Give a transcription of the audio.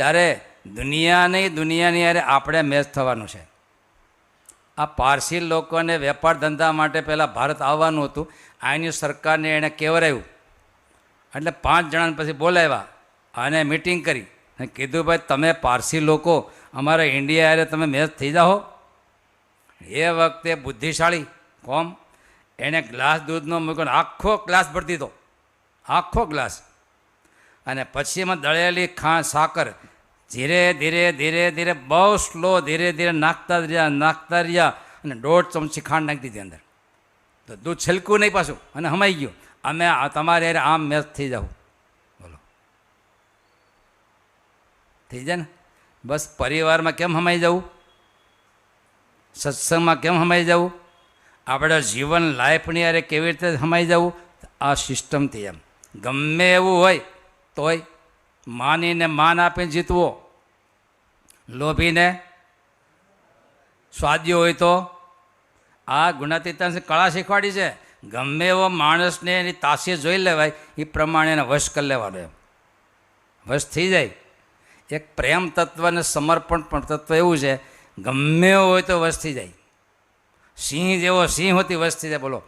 ત્યારે દુનિયાની દુનિયાની યારે આપણે મેચ થવાનું છે. આ પારસી લોકોને વેપાર ધંધા માટે પહેલાં ભારત આવવાનું હતું. અહીંની સરકારને એણે કેવરાયું. એટલે પાંચ જણાને પછી બોલાવ્યા અને મિટિંગ કરી. અને કીધું, ભાઈ, તમે પારસી લોકો, અમારા ઇન્ડિયા યારે તમે મેચ થઈ જાઓ. એ વખતે બુદ્ધિશાળી કોમ. એણે ગ્લાસ દૂધનો મૂક્યો આખો ગ્લાસ ભરતી દીધો. આખો ગ્લાસ. અને પછી એમાં દળેલી ખાંડ સાકર ધીરે ધીરે ધીરે ધીરે બહુ સ્લો ધીરે ધીરે નાખતા રહ્યા નાખતા રહ્યા અને દોઢ ચમચી ખાંડ નાખી દીધી અંદર. તો દૂધ છલકું નહીં પાછું અને હમાઈ ગયું. અમે તમારે યાર આમ મેચ થઈ જાવું બોલો. થઈ જાય ને? બસ પરિવારમાં કેમ હમાઈ જવું સત્સંગમાં કેમ હમાઈ જવું આપણા જીવન લાઈફની અરે કેવી રીતે હમાઈ જવું આ સિસ્ટમથી એમ. ગમે એવું હોય તોય માનીને માન આપીને જીતવો. લોભીને સ્વાદ્ય હોય તો આ ગુણાતીતાંશ કળા શીખવાડી છે. ગમે એવો માણસને એની તાસીર જોઈ લેવાય, એ પ્રમાણે એને વશ કરી લેવાનો એમ વશ થઈ જાય. એક પ્રેમ તત્વ સમર્પણ પણ તત્વ એવું છે, ગમે હોય તો વશ થઈ જાય. સિંહ જેવો સિંહ હોતી વશ જાય. બોલો.